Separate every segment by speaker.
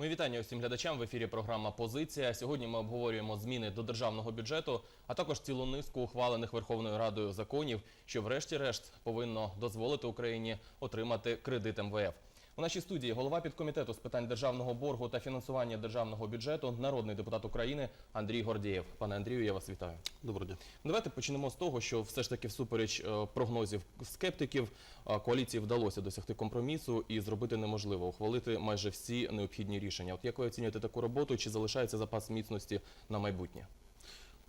Speaker 1: Мої вітання усім глядачам в ефірі. Програма Позиція. Сьогодні ми обговорюємо зміни до державного бюджету, а також цілу низку ухвалених Верховною Радою законів, що, врешті-решт, повинно дозволити Україні отримати кредит МВФ. У нашій студії голова підкомітету з питань державного боргу та фінансування державного бюджету, народний депутат України Андрій Гордієв. Пане Андрію, я вас вітаю.
Speaker 2: Доброго дня.
Speaker 1: Давайте почнемо з того, що все ж таки, всупереч е, прогнозів скептиків, е, коаліції вдалося досягти компромісу і зробити неможливо ухвалити майже всі необхідні рішення. От як ви оцінюєте таку роботу? Чи залишається запас міцності на майбутнє?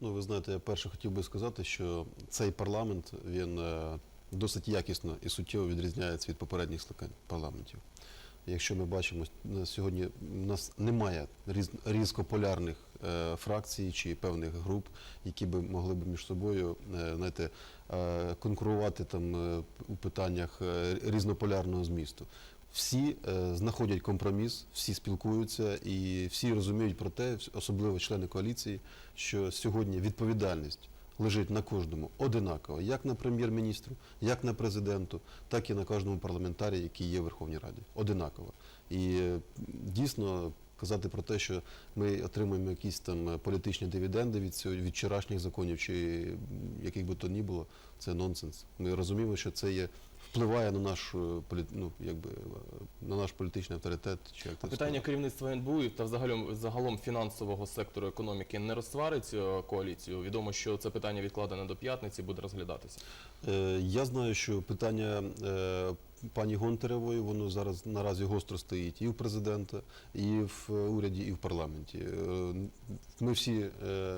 Speaker 2: Ну, ви знаєте, я перше хотів би сказати, що цей парламент він е, досить якісно і суттєво відрізняється від попередніх скликань парламентів. Якщо ми бачимо, сьогодні у нас немає різ, різкополярних е, фракцій чи певних груп, які би могли б між собою е, знаєте, е, конкурувати там у питаннях різнополярного змісту. Всі знаходять компроміс, всі спілкуються і всі розуміють про те, особливо члени коаліції, що сьогодні відповідальність лежить на кожному одинаково, як на прем'єр-міністру, як на президенту, так і на кожному парламентарі, який є в Верховній Раді. Одинаково. І е, дійсно казати про те, що ми отримуємо якісь там е, політичні дивіденди від цього від вчорашніх законів, чи яких би то ні було, це нонсенс. Ми розуміємо, що це є. Впливає на наш е, ну, якби е, на наш політичний авторитет. Чи як
Speaker 1: Питання керівництва НБУ та взагалом загалом фінансового сектору економіки не розсварить е, коаліцію. Відомо, що це питання відкладене до п'ятниці, буде розглядатися.
Speaker 2: Е, Я знаю, що питання е, пані Гонтаревої воно зараз наразі гостро стоїть і в президента, і в е, уряді, і в парламенті. Е, Ми всі е,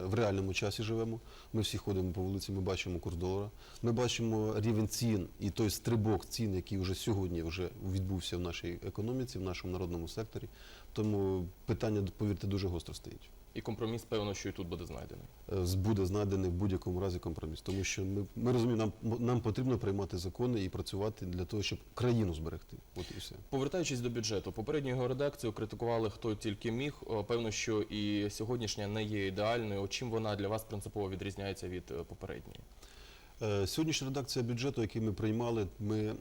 Speaker 2: в реальному часі живемо. Ми всі ходимо по вулиці, ми бачимо курс долара. Ми бачимо рівень цін і той стрибок цін, який вже сьогодні вже відбувся в нашій економіці, в нашому народному секторі. Тому питання, повірте, дуже гостро стоїть.
Speaker 1: І компроміс, певно, що і тут буде знайдений.
Speaker 2: Е, буде знайдений в будь-якому разі компроміс. Тому що ми, ми розуміємо, нам, нам потрібно приймати закони і працювати для того, щоб країну зберегти. От і все.
Speaker 1: Повертаючись до бюджету, попередню його редакцію критикували хто тільки міг. Певно, що і сьогоднішня не є ідеальною. Чим вона для вас принципово відрізняється від е, попередньої?
Speaker 2: Е, Сьогоднішня редакція бюджету, який ми приймали, ми е,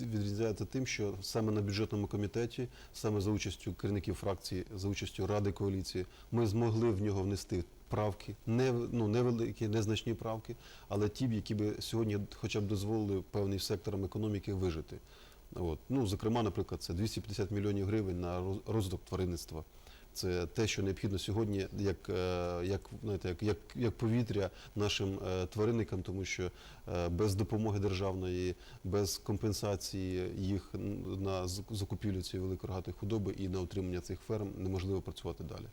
Speaker 2: відрізняється тим, що саме на бюджетному комітеті, саме за участю керівників фракції, за участю ради коаліції, ми змогли в нього внести правки, не ну невеликі, незначні правки, але ті, які би сьогодні хоча б дозволили певним секторам економіки вижити. От. Ну, зокрема, наприклад, це 250 мільйонів гривень на розвиток тваринництва. Це те, що необхідно сьогодні, як, е, як, знаєте, як, як, як повітря нашим е, тваринникам, тому що е, без допомоги державної, без компенсації їх на закупівлю цієї великорогатої худоби і на утримання цих ферм неможливо працювати далі.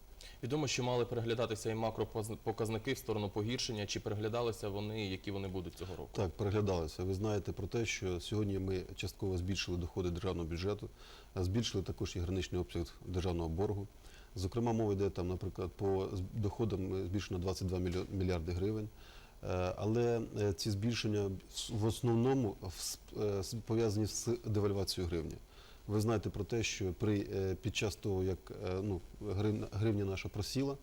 Speaker 1: Відомо, що мали переглядатися і макропоказники в сторону погіршення. Чи переглядалися вони, які вони будуть цього року?
Speaker 2: Так, переглядалося. Ви знаєте про те, що сьогодні ми частково збільшили доходи державного бюджету, збільшили також і граничний обсяг державного боргу. Зокрема, мова йде там, наприклад, по доходам збільшено 22 мільйо- мільярди гривень. Е, Але е, ці збільшення в- в основному в- е, пов'язані з девальвацією гривні. Ви знаєте про те, що при е, під час того, як е, ну, гривня, гривня наша просіла,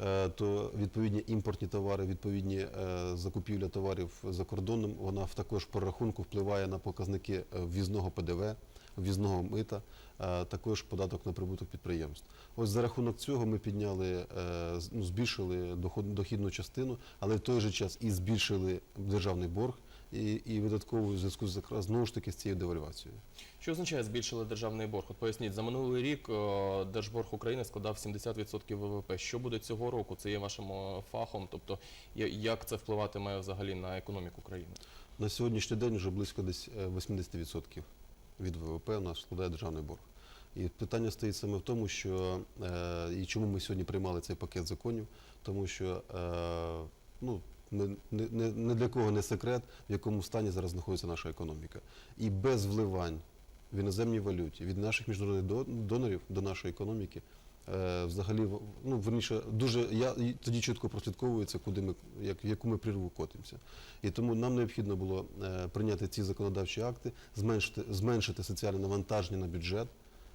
Speaker 2: е, то відповідні імпортні товари, відповідні е, закупівля товарів за кордоном, вона в також по рахунку впливає на показники е, ввізного ПДВ, ввізного мита, е, також податок на прибуток підприємств. Ось за рахунок цього ми підняли, е, ну, збільшили дохідну частину, але в той же час і збільшили державний борг і, і видаткову зв'язку з знову ж таки з цією девальвацією.
Speaker 1: Що означає збільшили державний борг? От поясніть, за минулий рік е, держборг України складав 70% ВВП. Що буде цього року? Це є вашим фахом. Тобто, як це впливатиме взагалі на економіку країни?
Speaker 2: На сьогоднішній день вже близько десь е, 80% від ВВП у нас складає державний борг. І питання стоїть саме в тому, що е, і чому ми сьогодні приймали цей пакет законів, тому що е, ну, не, не, не- для кого не секрет, в якому стані зараз знаходиться наша економіка. І без вливань в іноземній валюті від наших міжнародних донорів до нашої економіки. Е, Взагалі, ну верніше, дуже я тоді чітко прослідковується, куди ми як в яку ми прірву котимося. І тому нам необхідно було е, прийняти ці законодавчі акти, зменшити, зменшити соціальне навантаження на бюджет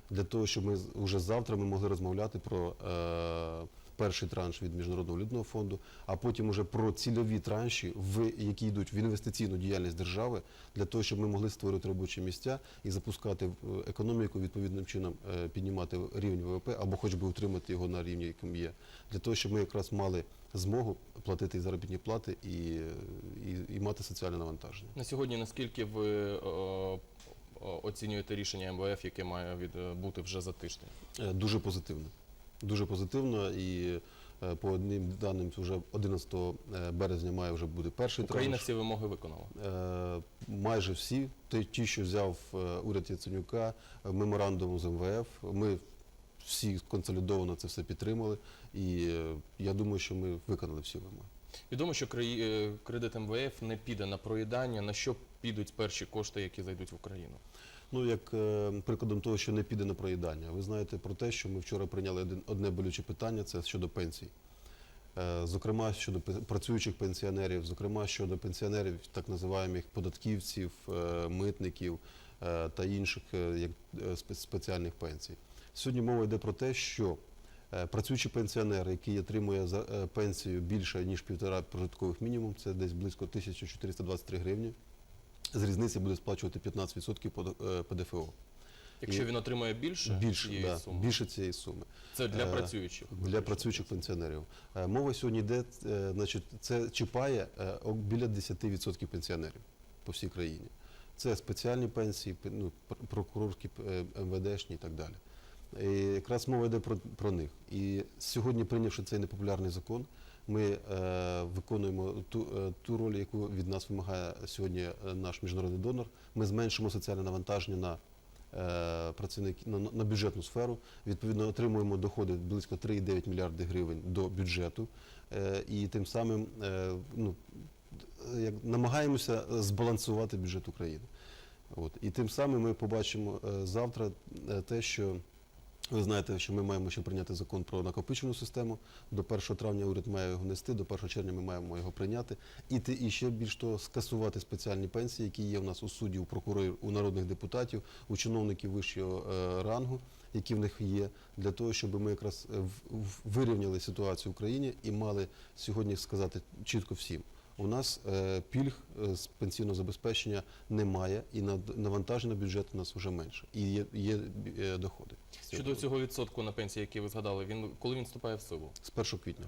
Speaker 2: для того, щоб ми вже завтра ми могли розмовляти про, е, перший транш від Міжнародного валютного фонду, а потім уже про цільові транші, в, які йдуть в інвестиційну діяльність держави, для того, щоб ми могли створювати робочі місця і запускати е, економіку відповідним чином, е, піднімати рівень ВВП або хоч би утримати його на рівні, яким є, для того, щоб ми якраз мали змогу платити і заробітні плати і, е, і, і мати соціальне навантаження.
Speaker 1: На сьогодні наскільки ви оцінюєте рішення МВФ, яке має відбути вже за тиждень?
Speaker 2: Дуже позитивно. Дуже позитивно і е, по одним даним вже 11 березня має вже буде перший
Speaker 1: Україна
Speaker 2: транш.
Speaker 1: всі вимоги виконала.
Speaker 2: Е, Майже всі, ті, що взяв е, уряд Яценюка, е, меморандум з МВФ, ми всі консолідовано це все підтримали. І е, я думаю, що ми виконали всі вимоги.
Speaker 1: Відомо, що е, кредит МВФ не піде на проїдання. На що підуть перші кошти, які зайдуть в Україну?
Speaker 2: Ну, як е, прикладом того, що не піде на проїдання. Ви знаєте про те, що ми вчора прийняли один, одне болюче питання, це щодо пенсій. Е, Зокрема, щодо працюючих пенсіонерів, зокрема щодо пенсіонерів, так називаємих податківців, е, митників е, та інших е, як, е, спеціальних пенсій. Сьогодні мова йде про те, що е, працюючий пенсіонер, який отримує за е, пенсію більше ніж півтора прожиткових мінімум, це десь близько 1423 гривні. З різниці буде сплачувати 15% е, ПДФО.
Speaker 1: Якщо він отримує більше,
Speaker 2: Більше,
Speaker 1: цієї
Speaker 2: да,
Speaker 1: суми,
Speaker 2: більше цієї суми.
Speaker 1: це для
Speaker 2: Е,
Speaker 1: працюючих.
Speaker 2: Для працюючих пенсіонерів. Е, Мова сьогодні йде, е, значить, це чіпає е, біля 10% пенсіонерів по всій країні. Це спеціальні пенсії, пе- ну, прокурорські, е, МВДшні і так далі. І якраз мова йде про, про них. І сьогодні, прийнявши цей непопулярний закон, ми е, виконуємо ту, е, ту роль, яку від нас вимагає сьогодні е, наш міжнародний донор. Ми зменшимо соціальне навантаження на працівників на, на бюджетну сферу. Відповідно, отримуємо доходи близько 3,9 мільярди гривень до бюджету, і тим самим ну, як, намагаємося збалансувати бюджет України. От. І тим самим ми побачимо завтра те, що ви знаєте, що ми маємо ще прийняти закон про накопичену систему. До 1 травня уряд має його нести, до 1 червня ми маємо його прийняти. І, ти- і ще більш того, скасувати спеціальні пенсії, які є в нас у суддів, у прокурорів, у народних депутатів, у чиновників вищого е, рангу, які в них є, для того, щоб ми якраз е, вирівняли ситуацію в Україні і мали сьогодні сказати чітко всім. У нас е, пільг е, з пенсійного забезпечення немає, і навантаження на бюджет у нас вже менше. І є, є е, доходи.
Speaker 1: Щодо цього відсотку на пенсії, який ви згадали, він коли він вступає в силу?
Speaker 2: З 1 квітня.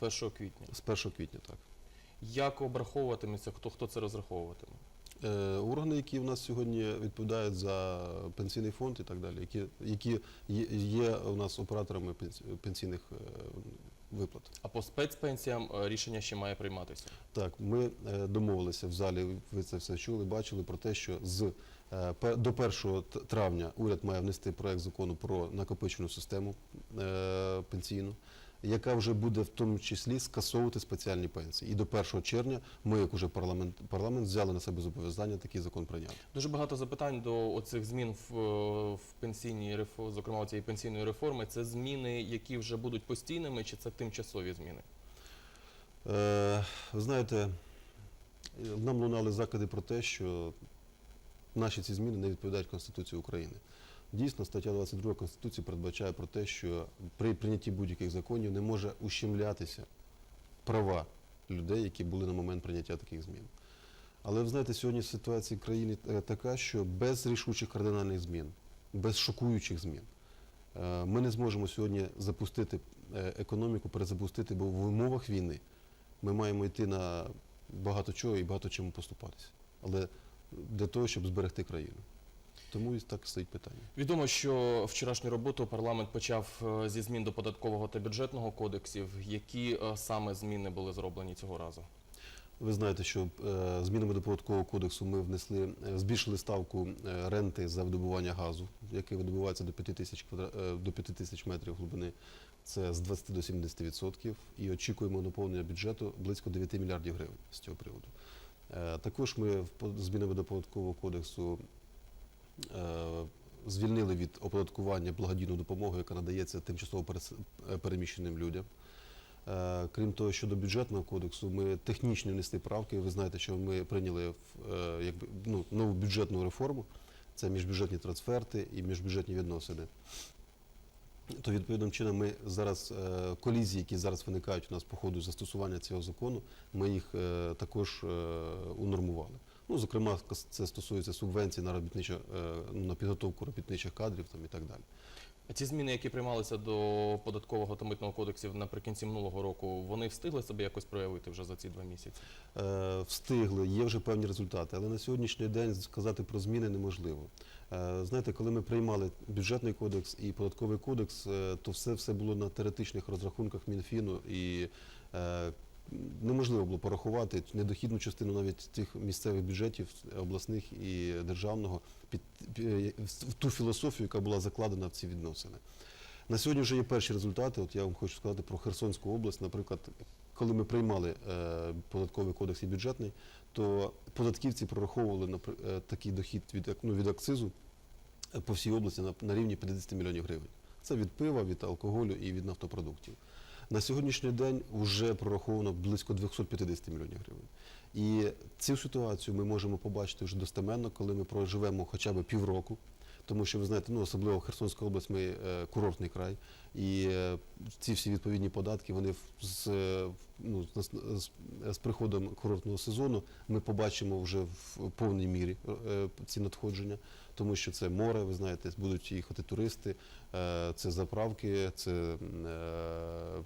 Speaker 1: З 1 квітня.
Speaker 2: З 1 квітня, так.
Speaker 1: Як обраховуватиметься, хто хто це розраховуватиме?
Speaker 2: Органи, які в нас сьогодні відповідають за пенсійний фонд і так далі, які, які є, у нас операторами пенсі- пенсійних виплат.
Speaker 1: А по спецпенсіям е, рішення ще має прийматися.
Speaker 2: Так, ми е, домовилися в залі. Ви це все чули, бачили про те, що з е, до 1 травня уряд має внести проект закону про накопичену систему пенсійну, яка вже буде в тому числі скасовувати спеціальні пенсії. І до 1 червня ми, як уже парламент, парламент взяли на себе зобов'язання такий закон прийняти.
Speaker 1: Дуже багато запитань до оцих змін в, в пенсійній реформі, зокрема цієї пенсійної реформи. Це зміни, які вже будуть постійними, чи це тимчасові зміни?
Speaker 2: Е, ви знаєте, нам лунали закиди про те, що наші ці зміни не відповідають Конституції України. Дійсно, стаття 22 Конституції передбачає про те, що при прийнятті будь-яких законів не може ущемлятися права людей, які були на момент прийняття таких змін. Але ви знаєте, сьогодні ситуація в країні е, така, що без рішучих кардинальних змін, без шокуючих змін, е, ми не зможемо сьогодні запустити е, економіку, перезапустити, бо в умовах війни ми маємо йти на багато чого і багато чому поступатися. Але для того, щоб зберегти країну. Тому і так стоїть питання.
Speaker 1: Відомо, що вчорашню роботу парламент почав е, зі змін до податкового та бюджетного кодексів. Які е, саме зміни були зроблені цього разу?
Speaker 2: Ви знаєте, що е, змінами до податкового кодексу ми внесли, збільшили ставку ренти за видобування газу, який видобувається до 5 тисяч до 5 тисяч метрів глибини. Це з 20 до 70 відсотків. І очікуємо наповнення бюджету близько 9 мільярдів гривень з цього приводу. Також ми змінами до податкового кодексу звільнили від оподаткування благодійну допомогу, яка надається тимчасово е, переміщеним людям. Е, Крім того, щодо бюджетного кодексу, ми технічно внесли правки. Ви знаєте, що ми прийняли е, якби, ну, нову бюджетну реформу. Це міжбюджетні трансферти і міжбюджетні відносини. то відповідним чином ми зараз е, колізії, які зараз виникають у нас по ходу застосування цього закону, ми їх е, також е, унормували. Ну, зокрема, це стосується субвенцій на робітниче, е, на підготовку робітничих кадрів там, і так далі.
Speaker 1: А ті зміни, які приймалися до податкового та митного кодексів наприкінці минулого року, вони встигли себе якось проявити вже за ці два місяці?
Speaker 2: Е, встигли, є вже певні результати, але на сьогоднішній день сказати про зміни неможливо. Е, знаєте, коли ми приймали бюджетний кодекс і податковий кодекс, е, то все, все було на теоретичних розрахунках Мінфіну і е, неможливо було порахувати недохідну частину навіть тих місцевих бюджетів обласних і державного під, пі- в ту філософію, яка була закладена в ці відносини. На сьогодні вже є перші результати. От я вам хочу сказати про Херсонську область. Наприклад, коли ми приймали е, податковий кодекс і бюджетний, то податківці прораховували е, такий дохід від, ну, від акцизу е, по всій області на, на рівні 50 мільйонів гривень. Це від пива, від алкоголю і від нафтопродуктів. На сьогоднішній день вже прораховано близько 250 мільйонів гривень. І цю ситуацію ми можемо побачити вже достеменно, коли ми проживемо хоча б півроку. Тому що ви знаєте, ну особливо Херсонська область, ми е, курортний край, і е, ці всі відповідні податки, вони з, е, ну, з, з, приходом курортного сезону ми побачимо вже в повній мірі ці надходження, тому що це море, ви знаєте, будуть їхати туристи, це заправки, це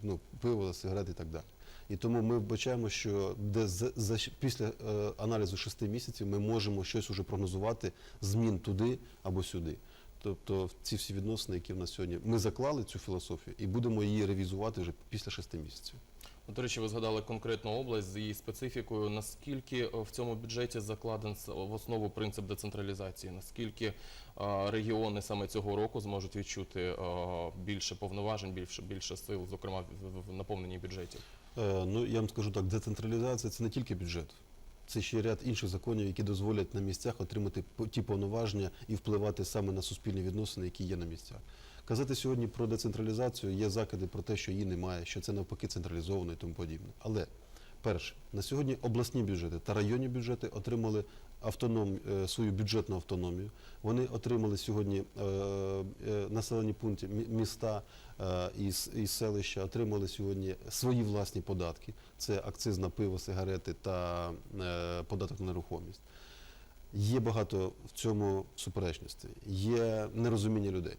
Speaker 2: ну, пиво, сигарети і так далі. І тому ми вбачаємо, що де за, за після е, аналізу шести місяців ми можемо щось уже прогнозувати змін туди або сюди. Тобто ці всі відносини, які в нас сьогодні, ми заклали цю філософію і будемо її ревізувати вже після шести місяців.
Speaker 1: От, До речі, ви згадали конкретну область з її специфікою. Наскільки е, в цьому бюджеті закладен в основу принцип децентралізації? Наскільки е, регіони саме цього року зможуть відчути е, більше повноважень, більше більше сил, зокрема в, наповненні бюджетів?
Speaker 2: Е, ну я вам скажу так, децентралізація це не тільки бюджет. Це ще ряд інших законів, які дозволять на місцях отримати ті повноваження і впливати саме на суспільні відносини, які є на місцях. Казати сьогодні про децентралізацію є закиди про те, що її немає, що це навпаки централізовано і тому подібне. Але перше, на сьогодні обласні бюджети та районні бюджети отримали автоном, е, свою бюджетну автономію. Вони отримали сьогодні е, е, населені пункти, міста і, селища, отримали сьогодні свої власні податки. Це акциз на пиво, сигарети та податок на нерухомість. Є багато в цьому суперечностей, є нерозуміння людей.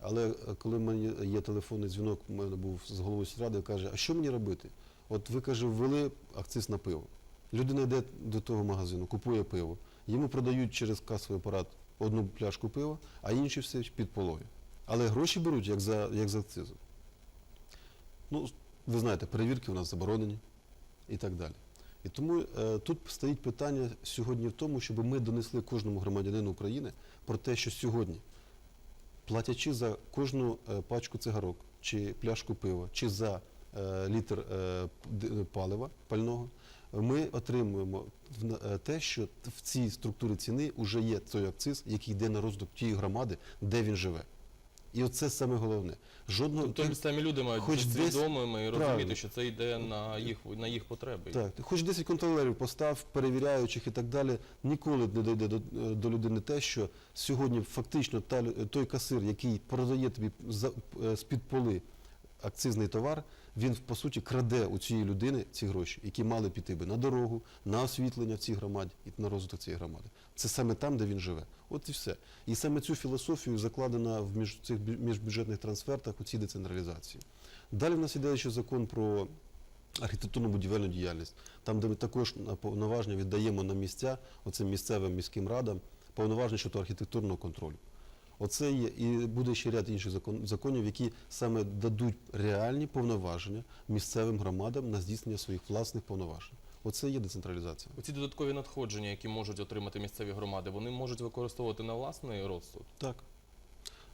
Speaker 2: Але е, коли в мене є телефонний дзвінок, у мене був з головою сільради, каже, а що мені робити? От ви каже, ввели акциз на пиво. Людина йде до того магазину, купує пиво. Йому продають через касовий апарат одну пляшку пива, а інші все під полою. Але гроші беруть як за, як за акцизом. Ну, ви знаєте, перевірки у нас заборонені і так далі. І тому е, тут стоїть питання сьогодні в тому, щоб ми донесли кожному громадянину України про те, що сьогодні, платячи за кожну е, пачку цигарок, чи пляшку пива, чи за е, літр е, палива пального, ми отримуємо те, що в цій структурі ціни вже є той акциз, який йде на розвиток тієї громади, де він живе. І оце саме головне. Жодного
Speaker 1: Тобто самі люди мають
Speaker 2: хоч
Speaker 1: бути
Speaker 2: десь-
Speaker 1: свідомими і розуміти,
Speaker 2: Правильно.
Speaker 1: що це йде на їх на їх потреби.
Speaker 2: Так, хоч 10 контролерів постав, перевіряючих і так далі, ніколи не дойде до, до людини те, що сьогодні фактично та, той касир, який продає тобі за, е, з-під поли акцизний товар, він по суті краде у цієї людини ці гроші, які мали піти би на дорогу, на освітлення в цій громаді і на розвиток цієї громади. Це саме там, де він живе. От і все. І саме цю філософію закладена в між цих міжбюджетних трансфертах у цій децентралізації. Далі в нас іде ще закон про архітектурно-будівельну діяльність, там, де ми також повноваження віддаємо на місця, оцим місцевим міським радам, повноваження щодо архітектурного контролю. Оце є і буде ще ряд інших закон, законів, які саме дадуть реальні повноваження місцевим громадам на здійснення своїх власних повноважень. Оце є децентралізація.
Speaker 1: Оці додаткові надходження, які можуть отримати місцеві громади, вони можуть використовувати на власний розсуд.
Speaker 2: Так.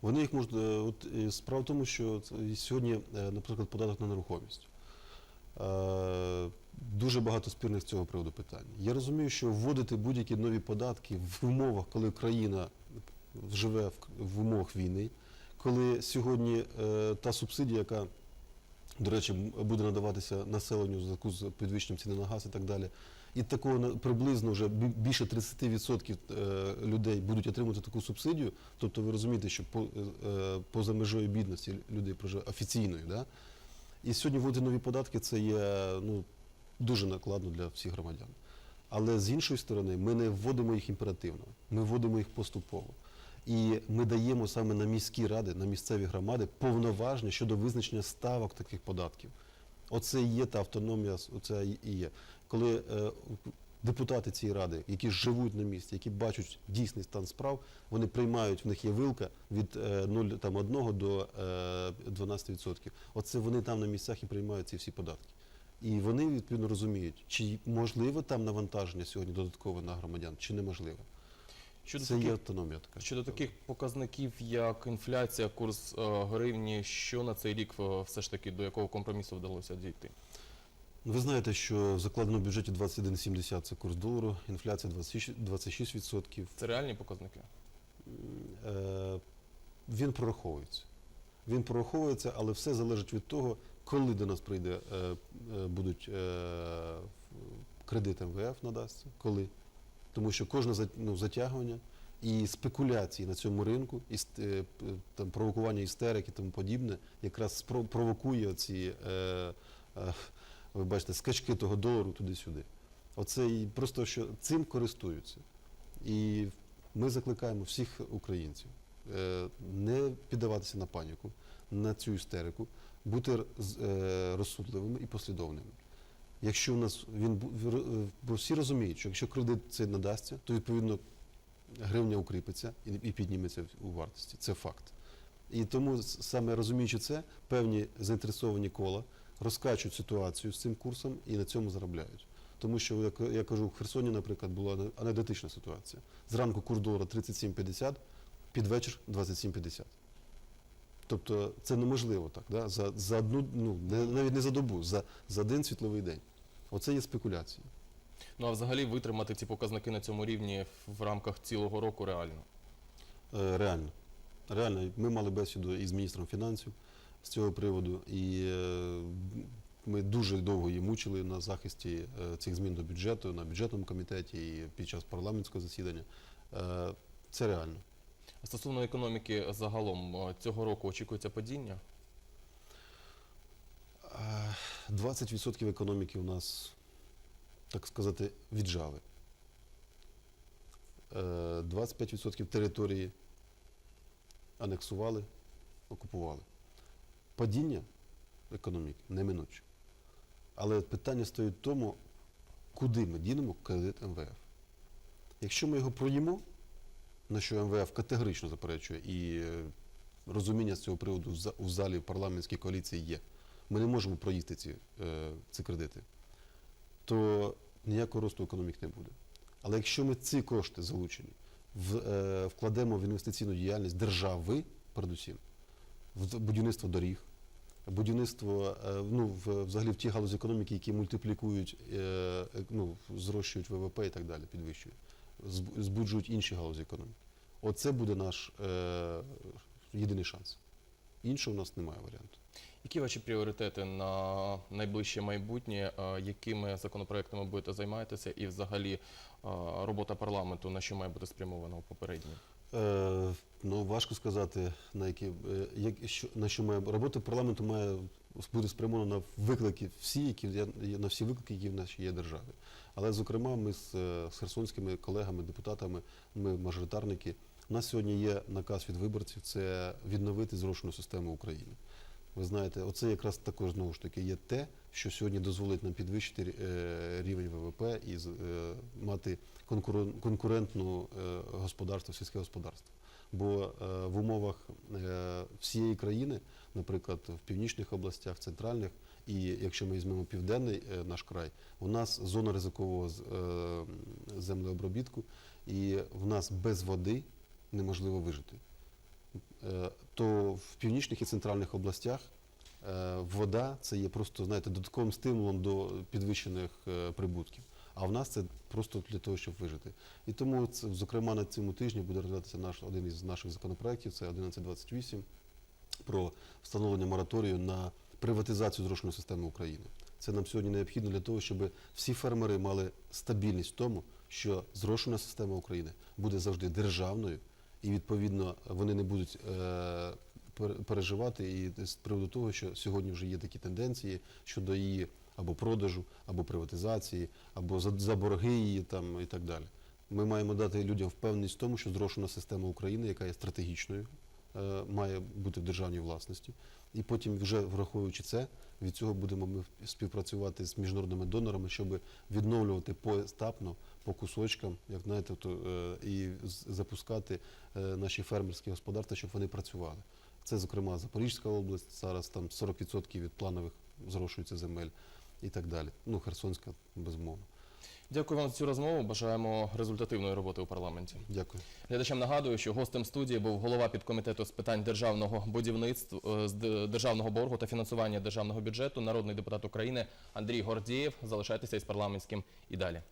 Speaker 2: Вони їх можуть. е, От е, справа в тому, що сьогодні, е, наприклад, податок на нерухомість. Дуже багато спірних з цього приводу питань. Я розумію, що вводити будь-які нові податки в умовах, коли країна живе в, умовах війни, коли сьогодні е, та субсидія, яка до речі, буде надаватися населенню в з підвищенням ціни на газ і так далі. І такого приблизно вже більше 30% е, людей будуть отримувати таку субсидію. Тобто ви розумієте, що е, поза межою бідності людей проживає офіційною. Да? І сьогодні вводити нові податки це є ну, дуже накладно для всіх громадян. Але з іншої сторони, ми не вводимо їх імперативно, ми вводимо їх поступово. І ми даємо саме на міські ради, на місцеві громади повноваження щодо визначення ставок таких податків. Оце і є та автономія, оце і є. Коли е, депутати цієї ради, які живуть на місці, які бачать дійсний стан справ, вони приймають, в них є вилка від е, 0,1 до е, 12%. Оце вони там на місцях і приймають ці всі податки. І вони відповідно розуміють, чи можливе там навантаження сьогодні додаткове на громадян, чи неможливе.
Speaker 1: Щодо
Speaker 2: Це
Speaker 1: таких
Speaker 2: є автономія така.
Speaker 1: Щодо таких показників, як інфляція, курс е, гривні, що на цей рік е, все ж таки до якого компромісу вдалося дійти?
Speaker 2: Ви знаєте, що закладено в бюджеті 21,70 це курс долару, інфляція 26%. 26%.
Speaker 1: Це реальні показники?
Speaker 2: Е, Він прораховується. Він прораховується, але все залежить від того, коли до нас прийде, е, е, будуть е, кредит МВФ надасться, коли. Тому що кожне ну, затягування і спекуляції на цьому ринку, і е, там, провокування істерик і тому подібне, якраз провокує ці, е, е, ви бачите, скачки того долару туди-сюди. Оце і просто що цим користуються. І ми закликаємо всіх українців е, не піддаватися на паніку, на цю істерику, бути е, розсудливими і послідовними. Якщо у нас він бо всі розуміють, що якщо кредит цей надасться, то відповідно гривня укріпиться і, підніметься у вартості. Це факт. І тому саме розуміючи це, певні заінтересовані кола розкачують ситуацію з цим курсом і на цьому заробляють. Тому що, як я кажу, в Херсоні, наприклад, була ане- анекдотична ситуація. Зранку курс долара 37,50, під вечір 27,50. Тобто це неможливо так, да? за, за одну, ну, не, навіть не за добу, за, за один світловий день. Оце є спекуляції.
Speaker 1: Ну а взагалі витримати ці показники на цьому рівні в рамках цілого року реально.
Speaker 2: Е, реально. Реально, ми мали бесіду із міністром фінансів з цього приводу, і е, ми дуже довго її мучили на захисті е, цих змін до бюджету, на бюджетному комітеті і під час парламентського засідання. Е, це реально.
Speaker 1: Стосовно економіки загалом е, цього року очікується падіння.
Speaker 2: Е, 20% економіки у нас, так сказати, віджали. Е, 25% території анексували, окупували. Падіння економіки неминуче. Але питання стоїть в тому, куди ми дінемо кредит МВФ. Якщо ми його проїмо, на що МВФ категорично заперечує, і е, розуміння з цього приводу в залі парламентській коаліції є, ми не можемо проїсти ці, е, ці кредити, то ніякого росту економік не буде. Але якщо ми ці кошти залучені в, е, вкладемо в інвестиційну діяльність держави, передусім, в будівництво доріг, будівництво ну, взагалі в ті галузі економіки, які мультиплікують, ну, зрощують ВВП і так далі, підвищують, збуджують інші галузі економіки. Оце буде наш е, єдиний шанс. Іншого у нас немає варіанту.
Speaker 1: Які ваші пріоритети на найближче майбутнє? Е, Якими законопроектами будете займатися? І взагалі е, робота парламенту на що має бути спрямована у попередній?
Speaker 2: Е, ну, важко сказати, на які, е, на що має робота парламенту має бути спрямована на виклики всі, які на всі виклики, які в нашій є державі. Але, зокрема, ми з, е, з херсонськими колегами, депутатами, ми мажоритарники. У нас сьогодні є наказ від виборців це відновити зрошену систему України. Ви знаєте, оце якраз також знову ж таки є те, що сьогодні дозволить нам підвищити е, рівень ВВП і е, мати конкурен- конкурентну господарство, сільське господарство. Бо е, в умовах е, всієї країни, наприклад, в північних областях, центральних, і якщо ми візьмемо південний е, наш край, у нас зона ризикового землеобробітку, і в нас без води неможливо вижити. То в північних і центральних областях вода це є просто знаєте, додатковим стимулом до підвищених прибутків. А в нас це просто для того, щоб вижити. І тому, це, зокрема, на цьому тижні буде розглядатися наш один із наших законопроєктів, це 1128, про встановлення мораторію на приватизацію зрошеної системи України. Це нам сьогодні необхідно для того, щоб всі фермери мали стабільність в тому, що зрошена система України буде завжди державною, і відповідно вони не будуть е, переживати і з приводу того, що сьогодні вже є такі тенденції щодо її або продажу, або приватизації, або за, за борги її там і так далі. Ми маємо дати людям впевненість в тому, що зрошена система України, яка є стратегічною, е, має бути в державній власності. І потім, вже враховуючи це, від цього будемо ми співпрацювати з міжнародними донорами, щоб відновлювати поетапно, по кусочкам, як знаєте, то, е, і запускати е, наші фермерські господарства, щоб вони працювали. Це, зокрема, Запорізька область, зараз там 40% від планових зрошується земель і так далі. Ну, Херсонська, безумовно.
Speaker 1: Дякую вам за цю розмову. Бажаємо результативної роботи у парламенті.
Speaker 2: Дякую.
Speaker 1: Глядачам нагадую, що гостем студії був голова підкомітету з питань державного будівництва е, з державного боргу та фінансування державного бюджету, народний депутат України Андрій Гордієв. Залишайтеся із парламентським і далі.